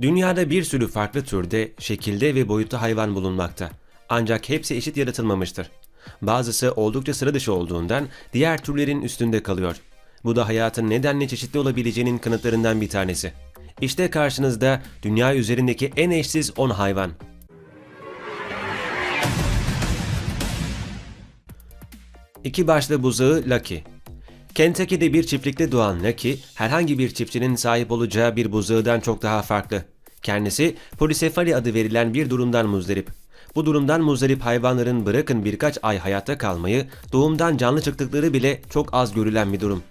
Dünyada bir sürü farklı türde, şekilde ve boyutta hayvan bulunmakta. Ancak hepsi eşit yaratılmamıştır. Bazısı oldukça sıra dışı olduğundan diğer türlerin üstünde kalıyor. Bu da hayatın nedenle çeşitli olabileceğinin kanıtlarından bir tanesi. İşte karşınızda dünya üzerindeki en eşsiz 10 hayvan. İki başlı buzağı Lucky. Kentucky'de bir çiftlikte doğan Lucky, herhangi bir çiftçinin sahip olacağı bir buzağıdan çok daha farklı. Kendisi polisefali adı verilen bir durumdan muzdarip. Bu durumdan muzdarip hayvanların bırakın birkaç ay hayatta kalmayı, doğumdan canlı çıktıkları bile çok az görülen bir durum.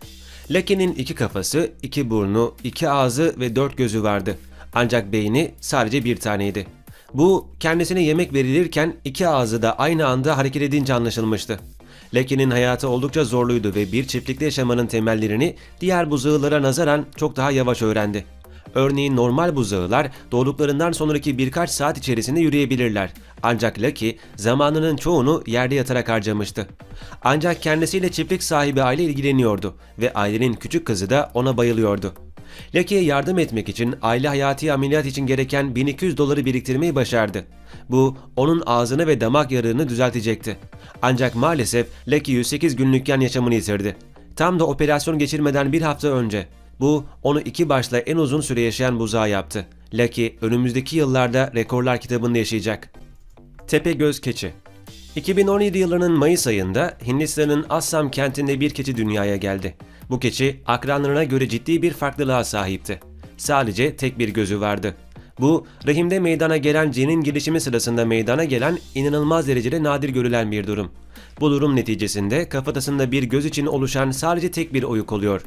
Lucky'nin iki kafası, iki burnu, iki ağzı ve dört gözü vardı. Ancak beyni sadece bir taneydi. Bu kendisine yemek verilirken iki ağzı da aynı anda hareket edince anlaşılmıştı. Lucky'nin hayatı oldukça zorluydu ve bir çiftlikte yaşamanın temellerini diğer buzağılara nazaran çok daha yavaş öğrendi. Örneğin normal buzağılar doğduklarından sonraki birkaç saat içerisinde yürüyebilirler. Ancak Lucky zamanının çoğunu yerde yatarak harcamıştı. Ancak kendisiyle çiftlik sahibi aile ilgileniyordu ve ailenin küçük kızı da ona bayılıyordu. Lucky'ye yardım etmek için aile hayati ameliyat için gereken 1200 doları biriktirmeyi başardı. Bu onun ağzını ve damak yarığını düzeltecekti. Ancak maalesef Lucky 108 günlükken yaşamını yitirdi. Tam da operasyon geçirmeden bir hafta önce. Bu onu iki başla en uzun süre yaşayan buzağı yaptı. Lucky önümüzdeki yıllarda rekorlar kitabında yaşayacak. Tepegöz keçi 2017 yılının Mayıs ayında Hindistan'ın Assam kentinde bir keçi dünyaya geldi. Bu keçi akranlarına göre ciddi bir farklılığa sahipti. Sadece tek bir gözü vardı. Bu, rahimde meydana gelen cenin gelişimi sırasında meydana gelen inanılmaz derecede nadir görülen bir durum. Bu durum neticesinde kafatasında bir göz için oluşan sadece tek bir oyuk oluyor.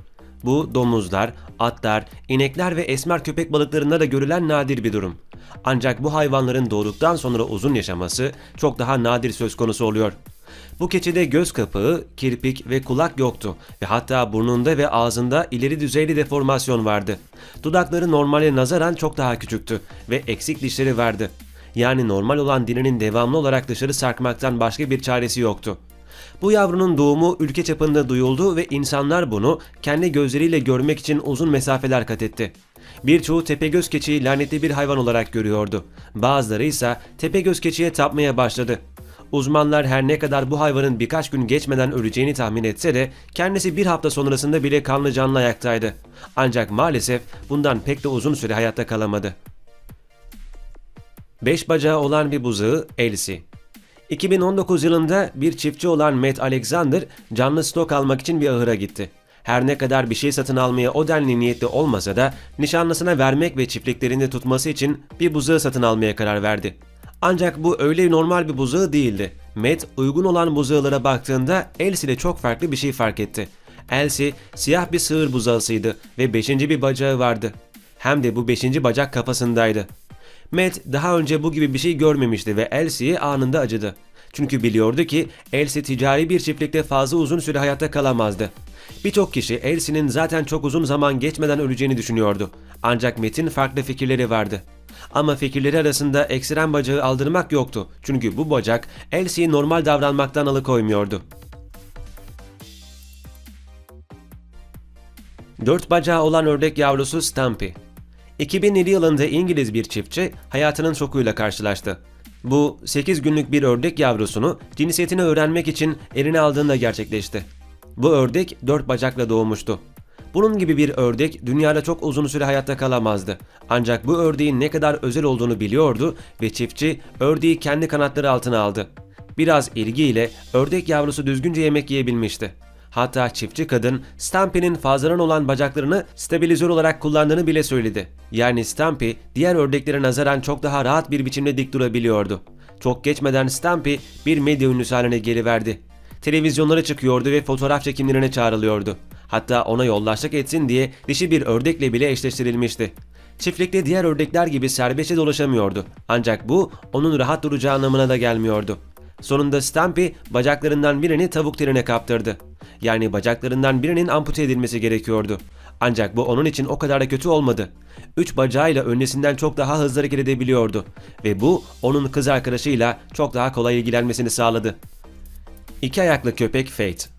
Bu domuzlar, atlar, inekler ve esmer köpek balıklarında da görülen nadir bir durum. Ancak bu hayvanların doğduktan sonra uzun yaşaması çok daha nadir söz konusu oluyor. Bu keçide göz kapağı, kirpik ve kulak yoktu ve hatta burnunda ve ağzında ileri düzeyli deformasyon vardı. Dudakları normale nazaran çok daha küçüktü ve eksik dişleri vardı. Yani normal olan dilinin devamlı olarak dışarı sarkmaktan başka bir çaresi yoktu. Bu yavrunun doğumu ülke çapında duyuldu ve insanlar bunu kendi gözleriyle görmek için uzun mesafeler kat etti. Birçoğu tepegöz keçiyi lanetli bir hayvan olarak görüyordu. Bazıları ise tepegöz keçiye tapmaya başladı. Uzmanlar her ne kadar bu hayvanın birkaç gün geçmeden öleceğini tahmin etse de kendisi bir hafta sonrasında bile kanlı canlı ayaktaydı. Ancak maalesef bundan pek de uzun süre hayatta kalamadı. Beş bacağı olan bir buzağı Elsie. 2019 yılında bir çiftçi olan Matt Alexander canlı stok almak için bir ahıra gitti. Her ne kadar bir şey satın almaya o denli niyetli olmasa da nişanlısına vermek ve çiftliklerinde tutması için bir buzağı satın almaya karar verdi. Ancak bu öyle normal bir buzağı değildi. Matt uygun olan buzağılara baktığında Elsie'de çok farklı bir şey fark etti. Elsie siyah bir sığır buzağısıydı ve beşinci bir bacağı vardı. Hem de bu beşinci bacak kafasındaydı. Matt daha önce bu gibi bir şey görmemişti ve Elsie'ye anında acıdı. Çünkü biliyordu ki Elsie ticari bir çiftlikte fazla uzun süre hayatta kalamazdı. Birçok kişi Elsie'nin zaten çok uzun zaman geçmeden öleceğini düşünüyordu. Ancak Matt'in farklı fikirleri vardı. Ama fikirleri arasında ekstrem bacağı aldırmak yoktu. Çünkü bu bacak Elsie'yi normal davranmaktan alıkoymuyordu. Dört bacağı olan ördek yavrusu Stampy. 2007 yılında İngiliz bir çiftçi hayatının şokuyla karşılaştı. Bu 8 günlük bir ördek yavrusunu cinsiyetini öğrenmek için eline aldığında gerçekleşti. Bu ördek 4 bacakla doğmuştu. Bunun gibi bir ördek dünyada çok uzun süre hayatta kalamazdı. Ancak bu ördeğin ne kadar özel olduğunu biliyordu ve çiftçi ördeği kendi kanatları altına aldı. Biraz ilgiyle ördek yavrusu düzgünce yemek yiyebilmişti. Hatta çiftçi kadın Stampy'nin fazladan olan bacaklarını stabilizör olarak kullandığını bile söyledi. Yani Stampy diğer ördeklere nazaran çok daha rahat bir biçimde dik durabiliyordu. Çok geçmeden Stampy bir medya ünlüsü haline geliverdi. Televizyonlara çıkıyordu ve fotoğraf çekimlerine çağrılıyordu. Hatta ona yoldaşlık etsin diye dişi bir ördekle bile eşleştirilmişti. Çiftlikte diğer ördekler gibi serbestçe dolaşamıyordu. Ancak bu onun rahat duracağı anlamına da gelmiyordu. Sonunda Stampy bacaklarından birini tavuk teline kaptırdı. Yani bacaklarından birinin ampute edilmesi gerekiyordu. Ancak bu onun için o kadar da kötü olmadı. Üç bacağıyla öncesinden çok daha hızlı hareket edebiliyordu. Ve bu onun kız arkadaşıyla çok daha kolay ilgilenmesini sağladı. İki ayaklı köpek Fate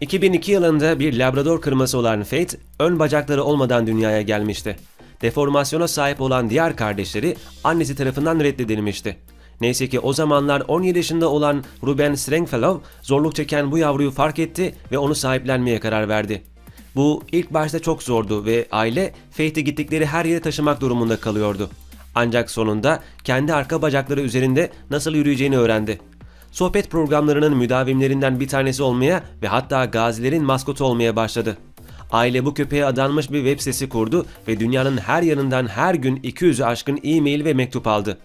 2002 yılında bir Labrador kırması olan Fate, ön bacakları olmadan dünyaya gelmişti. deformasyona sahip olan diğer kardeşleri annesi tarafından reddedilmişti. Neyse ki o zamanlar 17 yaşında olan Ruben Stringfellow zorluk çeken bu yavruyu fark etti ve onu sahiplenmeye karar verdi. Bu ilk başta çok zordu ve aile Faith'i gittikleri her yere taşımak durumunda kalıyordu. Ancak sonunda kendi arka bacakları üzerinde nasıl yürüyeceğini öğrendi. Sohbet programlarının müdavimlerinden bir tanesi olmaya ve hatta gazilerin maskotu olmaya başladı. Aile bu köpeğe adanmış bir web sitesi kurdu ve dünyanın her yanından her gün 200'ü aşkın e-mail ve mektup aldı.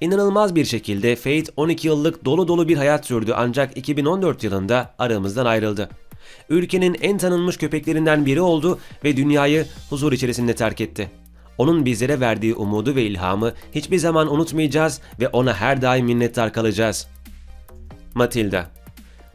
İnanılmaz bir şekilde Faith 12 yıllık dolu dolu bir hayat sürdü ancak 2014 yılında aramızdan ayrıldı. Ülkenin en tanınmış köpeklerinden biri oldu ve dünyayı huzur içerisinde terk etti. Onun bizlere verdiği umudu ve ilhamı hiçbir zaman unutmayacağız ve ona her daim minnettar kalacağız. Matilda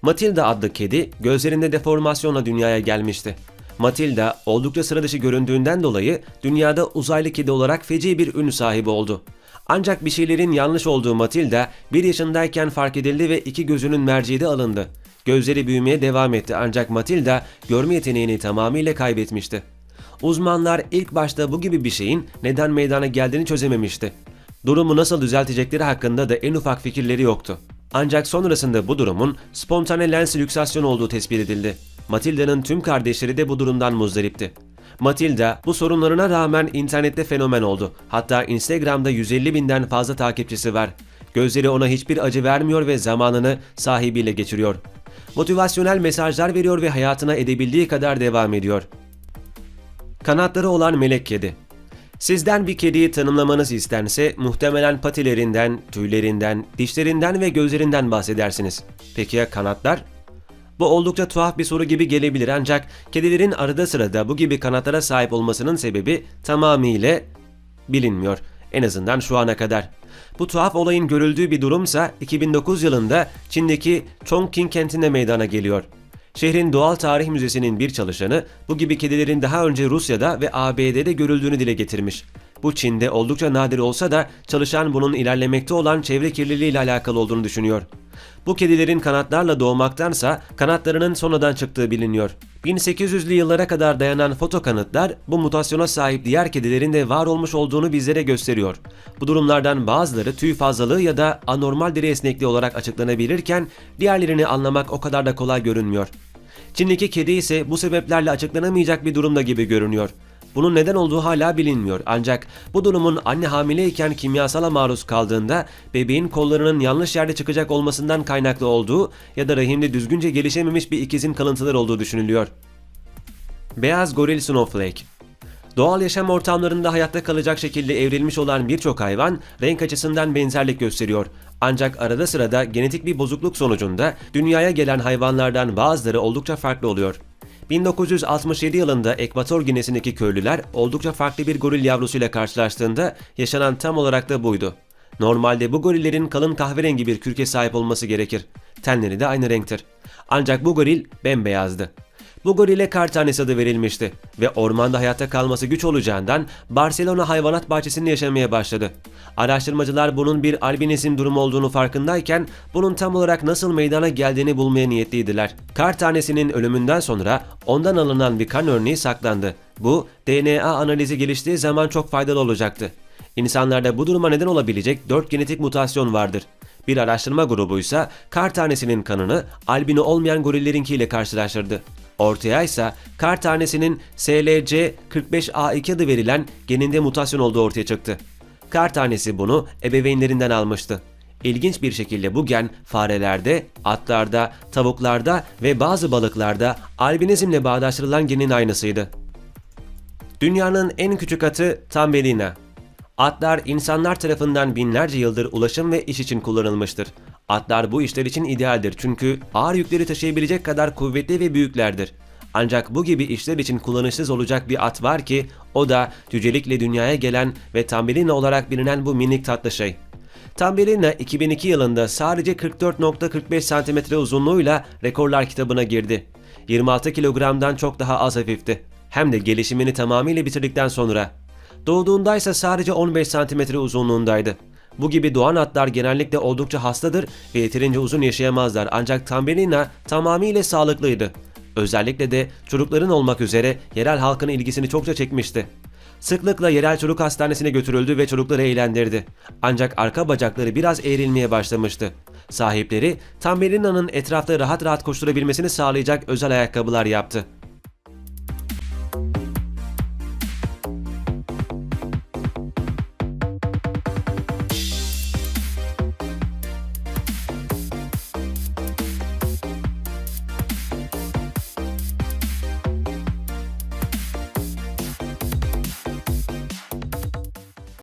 Matilda adlı kedi gözlerinde deformasyonla dünyaya gelmişti. Matilda oldukça sıra dışı göründüğünden dolayı dünyada uzaylı kedi olarak feci bir ün sahibi oldu. Ancak bir şeylerin yanlış olduğu Matilda bir yaşındayken fark edildi ve iki gözünün merceği de alındı. Gözleri büyümeye devam etti ancak Matilda görme yeteneğini tamamıyla kaybetmişti. Uzmanlar ilk başta bu gibi bir şeyin neden meydana geldiğini çözememişti. Durumu nasıl düzeltecekleri hakkında da en ufak fikirleri yoktu. Ancak sonrasında bu durumun spontane lens lüksasyon olduğu tespit edildi. Matilda'nın tüm kardeşleri de bu durumdan muzdaripti. Matilda bu sorunlarına rağmen internette fenomen oldu. Hatta Instagram'da 150 binden fazla takipçisi var. Gözleri ona hiçbir acı vermiyor ve zamanını sahibiyle geçiriyor. Motivasyonel mesajlar veriyor ve hayatına edebildiği kadar devam ediyor. Kanatları olan melek kedi. Sizden bir kediyi tanımlamanız istense muhtemelen patilerinden, tüylerinden, dişlerinden ve gözlerinden bahsedersiniz. Peki ya kanatlar? Bu oldukça tuhaf bir soru gibi gelebilir ancak kedilerin arada sırada bu gibi kanatlara sahip olmasının sebebi tamamıyla bilinmiyor. En azından şu ana kadar. Bu tuhaf olayın görüldüğü bir durumsa 2009 yılında Çin'deki Chongqing kentinde meydana geliyor. Şehrin Doğal Tarih Müzesi'nin bir çalışanı bu gibi kedilerin daha önce Rusya'da ve ABD'de görüldüğünü dile getirmiş. Bu Çin'de oldukça nadir olsa da çalışan bunun ilerlemekte olan çevre kirliliği ile alakalı olduğunu düşünüyor. Bu kedilerin kanatlarla doğmaktansa kanatlarının sonradan çıktığı biliniyor. 1800'lü yıllara kadar dayanan foto kanıtlar bu mutasyona sahip diğer kedilerin de var olmuş olduğunu bizlere gösteriyor. Bu durumlardan bazıları tüy fazlalığı ya da anormal deri esnekliği olarak açıklanabilirken diğerlerini anlamak o kadar da kolay görünmüyor. Çin'deki kedi ise bu sebeplerle açıklanamayacak bir durumda gibi görünüyor. Bunun neden olduğu hala bilinmiyor ancak bu durumun anne hamileyken kimyasala maruz kaldığında bebeğin kollarının yanlış yerde çıkacak olmasından kaynaklı olduğu ya da rahimde düzgünce gelişememiş bir ikizin kalıntılar olduğu düşünülüyor. Beyaz goril snowflake Doğal yaşam ortamlarında hayatta kalacak şekilde evrilmiş olan birçok hayvan renk açısından benzerlik gösteriyor. Ancak arada sırada genetik bir bozukluk sonucunda dünyaya gelen hayvanlardan bazıları oldukça farklı oluyor. 1967 yılında Ekvator Ginesi'ndeki köylüler oldukça farklı bir goril yavrusuyla karşılaştığında yaşanan tam olarak da buydu. Normalde bu gorillerin kalın kahverengi bir kürke sahip olması gerekir. Tenleri de aynı renktir. Ancak bu goril bembeyazdı. Bu gorile kar tanesi adı verilmişti ve ormanda hayatta kalması güç olacağından Barcelona hayvanat bahçesinde yaşamaya başladı. Araştırmacılar bunun bir albinizm durumu olduğunu farkındayken bunun tam olarak nasıl meydana geldiğini bulmaya niyetliydiler. Kar tanesinin ölümünden sonra ondan alınan bir kan örneği saklandı. Bu DNA analizi geliştiği zaman çok faydalı olacaktı. İnsanlarda bu duruma neden olabilecek 4 genetik mutasyon vardır. Bir araştırma grubu ise kar tanesinin kanını albino olmayan gorillerinkiyle karşılaştırdı. Ortaya ise kar tanesinin SLC45A2 adı verilen geninde mutasyon olduğu ortaya çıktı. Kar tanesi bunu ebeveynlerinden almıştı. İlginç bir şekilde bu gen farelerde, atlarda, tavuklarda ve bazı balıklarda albinizmle bağdaştırılan genin aynısıydı. Dünyanın en küçük atı Tambelina. Atlar insanlar tarafından binlerce yıldır ulaşım ve iş için kullanılmıştır. Atlar bu işler için idealdir çünkü ağır yükleri taşıyabilecek kadar kuvvetli ve büyüklerdir. Ancak bu gibi işler için kullanışsız olacak bir at var ki o da cücelikle dünyaya gelen ve Tambelina olarak bilinen bu minik tatlı şey. Tambelina 2002 yılında sadece 44.45 cm uzunluğuyla rekorlar kitabına girdi. 26 kilogramdan çok daha az hafifti. Hem de gelişimini tamamıyla bitirdikten sonra. Doğduğunda ise sadece 15 cm uzunluğundaydı. Bu gibi doğan atlar genellikle oldukça hastadır ve yeterince uzun yaşayamazlar ancak Tambelina tamamıyla sağlıklıydı. Özellikle de çocukların olmak üzere yerel halkın ilgisini çokça çekmişti. Sıklıkla yerel çocuk hastanesine götürüldü ve çocukları eğlendirdi. Ancak arka bacakları biraz eğrilmeye başlamıştı. Sahipleri Tambelina'nın etrafta rahat rahat koşturabilmesini sağlayacak özel ayakkabılar yaptı.